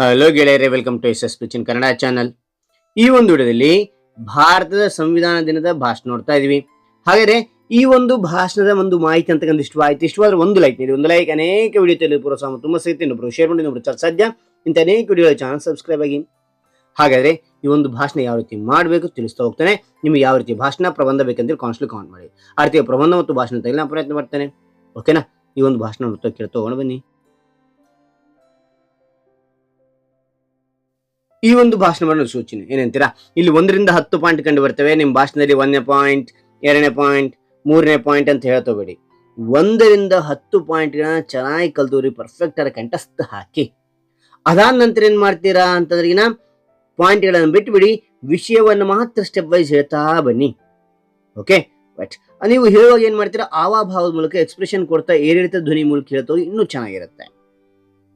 Hello ಗೆಳೆಯರೆ welcome to S S ಪಿಚಿನ್ Kannada channel ಈ ಒಂದು ವಿಡಿಯೋದಲ್ಲಿ ಭಾರತದ ಸಂವಿಧಾನ ದಿನದ ಭಾಷಣ ನೋಡ್ತಾ ಇದೀವಿ. ಹಾಗಾದ್ರೆ ಈ ಒಂದು ಭಾಷಣದ ಒಂದು ಮಾಹಿತಿ ಅಂತಕ್ಕಂಥ ಇಷ್ಟವಾಯಿತು, ಇಷ್ಟವಾದ್ರೆ ಒಂದು ಲೈಕ್ ನೀಡಿ, ಒಂದು ಲೈಕ್ ಅನೇಕ ವಿಡಿಯೋ ತಿಳಿದು ಪ್ರೋತ್ಸಾಹ ತುಂಬ ಸಿಗುತ್ತೆ. ಇನ್ನೊಬ್ರು ಶೇರ್ ಮಾಡಿ, ಇನ್ನೊಬ್ರು ಸಾಧ್ಯ? ಇಂಥ ಅನೇಕ ವಿಡಿಯೋ ಚಾನಲ್ ಸಬ್ಸ್ಕ್ರೈಬ್ ಆಗಿ. ಹಾಗಾದ್ರೆ ಈ ಒಂದು ಭಾಷಣ ಯಾವ ರೀತಿ ಮಾಡಬೇಕು ತಿಳಿಸ್ತಾ ಹೋಗ್ತಾನೆ. ನಿಮ್ಗೆ ಯಾವ ರೀತಿ ಭಾಷಣ ಪ್ರಬಂಧ ಬೇಕಂತೇಳಿ ಕಾನ್ಸ್ಟ್ಲಿ ಕಾಮೆಂಟ್ ಮಾಡಿ. ಆ ರೀತಿಯ ಪ್ರಬಂಧ ಮತ್ತು ಭಾಷಣ ತೆಗೆಲ್ಲ ಪ್ರಯತ್ನ ಮಾಡ್ತೇನೆ. ಓಕೆನಾ ಈ ಒಂದು ಭಾಷಣ ನೋಡ್ತಾ ಕೇಳ್ತಾ ಹೋಗೋಣ ಬನ್ನಿ. ಈ ಒಂದು ಭಾಷಣವನ್ನು ಸೂಚನೆ ಏನಂತೀರಾ? ಇಲ್ಲಿ ಒಂದರಿಂದ ಹತ್ತು ಪಾಯಿಂಟ್ ಕಂಡು ಬರ್ತವೆ. ನಿಮ್ಮ ಭಾಷಣದಲ್ಲಿ ಒಂದನೇ ಪಾಯಿಂಟ್ ಎರಡನೇ ಪಾಯಿಂಟ್ ಮೂರನೇ ಪಾಯಿಂಟ್ ಅಂತ ಹೇಳ್ತೋಬೇಡಿ ಒಂದರಿಂದ ಹತ್ತು ಪಾಯಿಂಟ್ಗಳನ್ನ ಚೆನ್ನಾಗಿ ಕಲ್ತೂರಿ ಪರ್ಫೆಕ್ಟ್ ಆಗಿ ಕಂಠಸ್ಥ ಹಾಕಿ. ಅದಾದ ನಂತರ ಏನ್ ಮಾಡ್ತೀರಾ ಅಂತಂದ್ರಿಗಿನ ಪಾಯಿಂಟ್ಗಳನ್ನು ಬಿಟ್ಬಿಡಿ. ವಿಷಯವನ್ನು ಮಾತ್ರ ಸ್ಟೆಪ್ ವೈಸ್ ಹೇಳ್ತಾ ಬನ್ನಿ. ಓಕೆ ಬಟ್ ನೀವು ಹೇಳುವಾಗ ಏನ್ ಮಾಡ್ತೀರಾ? ಆವಾಭಾವದ ಮೂಲಕ ಎಕ್ಸ್ಪ್ರೆಷನ್ ಕೊಡ್ತಾ, ಏರಿಳಿತ ಧ್ವನಿ ಮೂಲಕ ಹೇಳ್ತಾ ಇನ್ನೂ ಚೆನ್ನಾಗಿರುತ್ತೆ.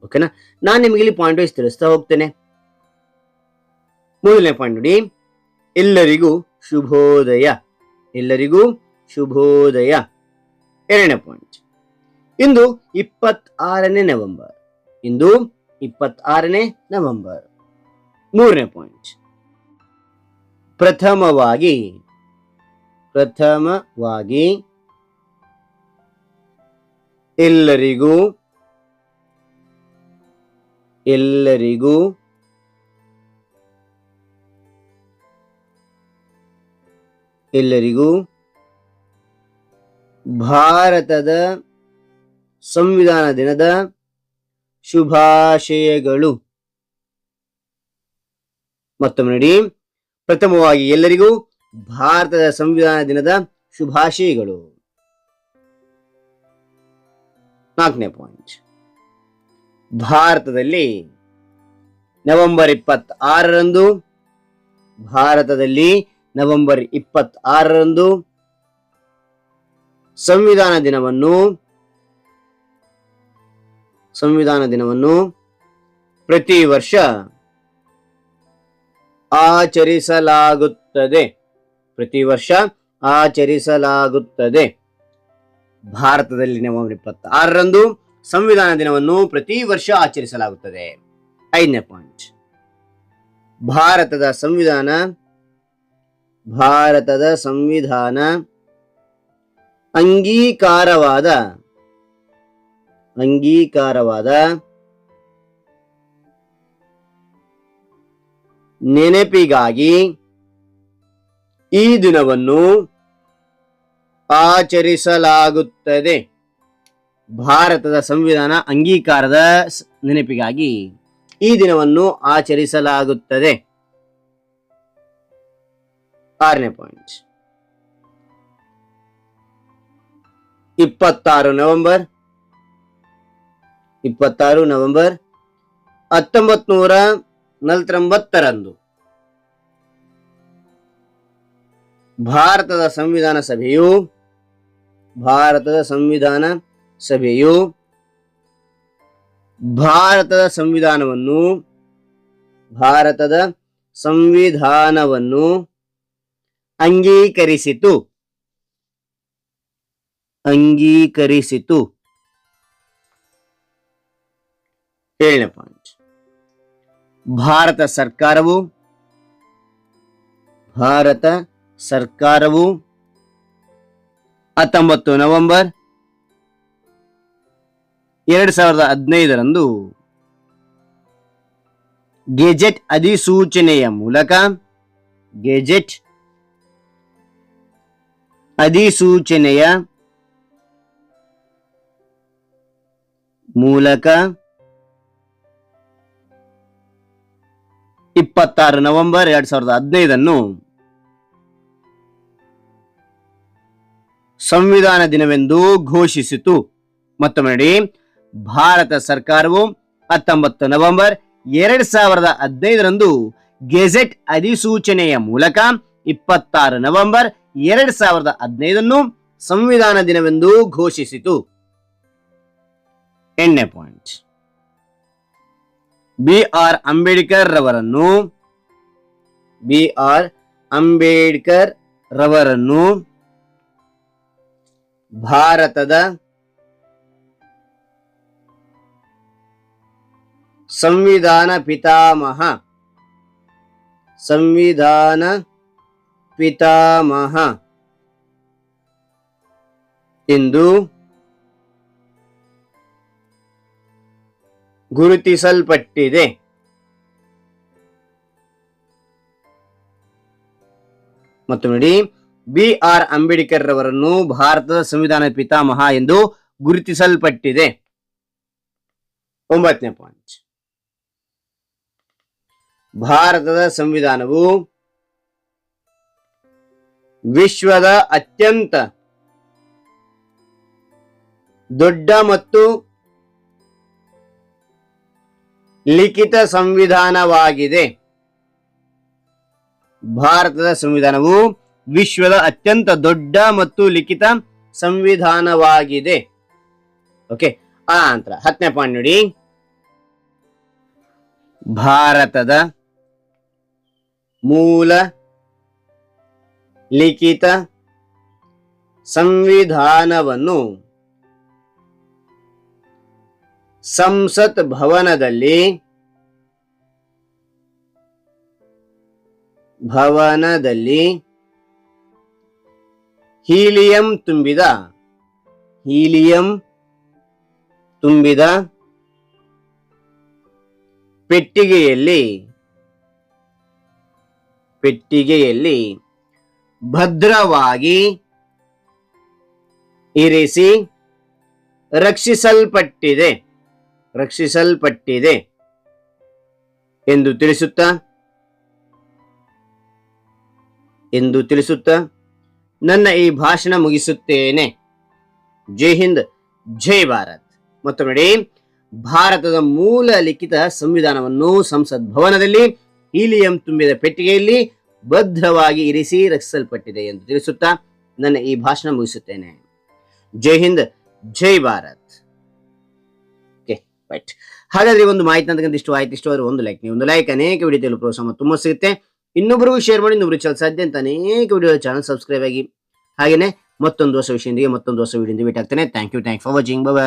ಓಕೆನಾ ನಾನು ನಿಮಗೆ ಇಲ್ಲಿ ಪಾಯಿಂಟ್ ವೈಸ್ ತಿಳಿಸ್ತಾ ಹೋಗ್ತೇನೆ. ಮೊದಲನೇ ಪಾಯಿಂಟ್ ನೋಡಿ. ಎಲ್ಲರಿಗೂ ಶುಭೋದಯ. ಎಲ್ಲರಿಗೂ ಶುಭೋದಯ. ಎರಡನೇ ಪಾಯಿಂಟ್ ಇಂದು ಇಪ್ಪತ್ತಾರನೇ ನವೆಂಬರ್. ಇಂದು ಇಪ್ಪತ್ತಾರನೇ ನವೆಂಬರ್. ಮೂರನೇ ಪಾಯಿಂಟ್ ಪ್ರಥಮವಾಗಿ ಪ್ರಥಮವಾಗಿ ಎಲ್ಲರಿಗೂ ಎಲ್ಲರಿಗೂ ಎಲ್ಲರಿಗೂ ಭಾರತದ ಸಂವಿಧಾನ ದಿನದ ಶುಭಾಶಯಗಳು. ಮತ್ತೊಮ್ಮೆ ನೋಡಿ, ಪ್ರಥಮವಾಗಿ ಎಲ್ಲರಿಗೂ ಭಾರತದ ಸಂವಿಧಾನ ದಿನದ ಶುಭಾಶಯಗಳು. ನಾಲ್ಕನೇ ಪಾಯಿಂಟ್ ಭಾರತದಲ್ಲಿ ನವೆಂಬರ್ ಇಪ್ಪತ್ತಾರರಂದು ಭಾರತದಲ್ಲಿ ನವೆಂಬರ್ ಇಪ್ಪತ್ತಾರರಂದು ಸಂವಿಧಾನ ದಿನವನ್ನು ಸಂವಿಧಾನ ದಿನವನ್ನು ಪ್ರತಿ ವರ್ಷ ಆಚರಿಸಲಾಗುತ್ತದೆ. ಪ್ರತಿ ವರ್ಷ ಆಚರಿಸಲಾಗುತ್ತದೆ. ಭಾರತದಲ್ಲಿ ನವೆಂಬರ್ ಇಪ್ಪತ್ತಾರರಂದು ಸಂವಿಧಾನ ದಿನವನ್ನು ಪ್ರತಿ ವರ್ಷ ಆಚರಿಸಲಾಗುತ್ತದೆ. ಐದನೇ ಪಾಯಿಂಟ್ ಭಾರತದ ಸಂವಿಧಾನ ಭಾರತದ ಸಂವಿಧಾನ ಅಂಗೀಕಾರವಾದ ಅಂಗೀಕಾರವಾದ ನೆನಪಿಗಾಗಿ ಈ ದಿನವನ್ನು ಆಚರಿಸಲಾಗುತ್ತದೆ. ಭಾರತದ ಸಂವಿಧಾನ ಅಂಗೀಕಾರದ ನೆನಪಿಗಾಗಿ ಈ ದಿನವನ್ನು ಆಚರಿಸಲಾಗುತ್ತದೆ. ಆರನೇ ಪಾಯಿಂಟ್ ಇಪ್ಪತ್ತಾರು ನವೆಂಬರ್. ಇಪ್ಪತ್ತಾರು ನವೆಂಬರ್ ಹತ್ತೊಂಬತ್ ನೂರ ನಲ್ವತ್ತೊಂಬತ್ತರಂದು. ಭಾರತದ ಸಂವಿಧಾನ ಸಭೆಯು, ಭಾರತದ ಸಂವಿಧಾನ ಸಭೆಯು ಭಾರತದ ಸಂವಿಧಾನವನ್ನು ಭಾರತದ ಸಂವಿಧಾನವನ್ನು ಅಂಗೀಕರಿಸಿತು. ಅಂಗೀಕರಿಸಿತು. ಏಳನೇ ಪಾಯಿಂಟ್ ಭಾರತ ಸರ್ಕಾರವು ಭಾರತ ಸರ್ಕಾರವು ಹತ್ತೊಂಬತ್ತು ನವೆಂಬರ್ ಎರಡ್ ಸಾವಿರದ ಹದಿನೈದರಂದು ಗೆಜೆಟ್ ಅಧಿಸೂಚನೆಯ ಮೂಲಕ, ಗೆಜೆಟ್ ಅಧಿಸೂಚನೆಯ ಮೂಲಕ ಇಪ್ಪತ್ತಾರು ನವೆಂಬರ್ ಎರಡ್ ಸಾವಿರದ ಹದಿನೈದನ್ನು ಸಂವಿಧಾನ ದಿನವೆಂದು ಘೋಷಿಸಿತು. ಮತ್ತೊಮ್ಮೆ ನೋಡಿ, ಭಾರತ ಸರ್ಕಾರವು ಹತ್ತೊಂಬತ್ತು ನವೆಂಬರ್ ಎರಡ್ ಸಾವಿರದ ಹದಿನೈದರಂದು ಗೆಜೆಟ್ ಅಧಿಸೂಚನೆಯ ಮೂಲಕ ಇಪ್ಪತ್ತಾರು ನವೆಂಬರ್ ಎರಡ್ ಸಾವಿರದ ಹದಿನೈದನ್ನು ಸಂವಿಧಾನ ದಿನವೆಂದು ಘೋಷಿಸಿತು. ಎಂಟನೇ ಪಾಯಿಂಟ್. ಬಿ ಆರ್ ಅಂಬೇಡ್ಕರ್ ರವರನ್ನು, ಬಿ ಆರ್ ಅಂಬೇಡ್ಕರ್ ರವರನ್ನು ಭಾರತದ ಸಂವಿಧಾನ ಪಿತಾಮಹ, ಸಂವಿಧಾನ ಪಿತಾಮಹ. ಎಂದು ಗುರುತಿಸಲ್ಪಟ್ಟಿದೆ. ಮತ್ತು ನೋಡಿ, ಬಿ ಆರ್ ಅಂಬೇಡ್ಕರ್ ರವರನ್ನು ಭಾರತದ ಸಂವಿಧಾನ ಪಿತಾಮಹ ಎಂದು ಗುರುತಿಸಲ್ಪಟ್ಟಿದೆ. ಒಂಬತ್ತನೇ ಪಾಯಿಂಟ್ ಭಾರತದ ಸಂವಿಧಾನವು ವಿಶ್ವದ ಅತ್ಯಂತ ದೊಡ್ಡ ಮತ್ತು ಲಿಖಿತ ಸಂವಿಧಾನವಾಗಿದೆ. ಭಾರತದ ಸಂವಿಧಾನವು ವಿಶ್ವದ ಅತ್ಯಂತ ದೊಡ್ಡ ಮತ್ತು ಲಿಖಿತ ಸಂವಿಧಾನವಾಗಿದೆ. ಓಕೆ ಆ ನಂತರ ಹತ್ತನೇ ಪಾಯಿಂಟ್ ನೋಡಿ. ಭಾರತದ ಮೂಲ ಲಿಖಿತ ಸಂವಿಧಾನವನ್ನು ಸಂಸತ್ ಭವನದಲ್ಲಿ ಭವನದಲ್ಲಿ ಹೀಲಿಯಂ ತುಂಬಿದ ಹೀಲಿಯಂ ತುಂಬಿದ ಪೆಟ್ಟಿಗೆಯಲ್ಲಿ ಪೆಟ್ಟಿಗೆಯಲ್ಲಿ ಭದ್ರವಾಗಿ ಇರಿಸಿ ರಕ್ಷಿಸಲ್ಪಟ್ಟಿದೆ. ರಕ್ಷಿಸಲ್ಪಟ್ಟಿದೆ ಎಂದು ತಿಳಿಸುತ್ತಾ? ಎಂದು ತಿಳಿಸುತ್ತಾ? ನನ್ನ ಈ ಭಾಷಣ ಮುಗಿಸುತ್ತೇನೆ. ಜೈ ಹಿಂದ್, ಜೈ ಭಾರತ್. ಮತ್ತೊಮ್ಮೆ ಭಾರತದ ಮೂಲ ಲಿಖಿತ ಸಂವಿಧಾನವನ್ನು ಸಂಸತ್ ಭವನದಲ್ಲಿ ಹೀಲಿಯಂ ತುಂಬಿದ ಪೆಟ್ಟಿಗೆಯಲ್ಲಿ ಭದ್ರವಾಗಿ ಇರಿಸಿ ರಕ್ಷಿಸಲ್ಪಟ್ಟಿದೆ ಎಂದು ತಿಳಿಸುತ್ತಾ ನನ್ನ ಈ ಭಾಷಣ ಮುಗಿಸುತ್ತೇನೆ. ಜೈ ಹಿಂದ್, ಜೈ ಭಾರತ್. ರೈಟ್ ಹಾಗಾದ್ರೆ ಒಂದು ಮಾಹಿತಿ ಅಂತಕ್ಕಂಥ ಇಷ್ಟು ಆಯ್ತು ಇಷ್ಟು ಒಂದು ಲೈಕ್ ನೀವು ಒಂದು ಲೈಕ್ ಅನೇಕ ವಿಡಿಯೋ ಪ್ರೋತ್ಸಾಹ ತುಂಬ ಸಿಗುತ್ತೆ. ಇನ್ನೊಬ್ಬರಿಗೂ ಶೇರ್ ಮಾಡಿ ಇನ್ನೊಬ್ರು ಚಾನಲ್ ಸಾಧ್ಯ ಅಂತ ಅನೇಕ ವಿಡಿಯೋ ಚಾನಲ್ ಸಬ್ಸ್ಕ್ರೈಬ್ ಆಗಿ. ಹಾಗೇನೆ ಮತ್ತೊಂದು ಹೊಸ ವಿಷಯದಿಂದ ಮತ್ತೊಂದು ಹೊಸ ವಿಡಿಯೋದಿಂದ ಭೇಟಿ thank you thank for watching bye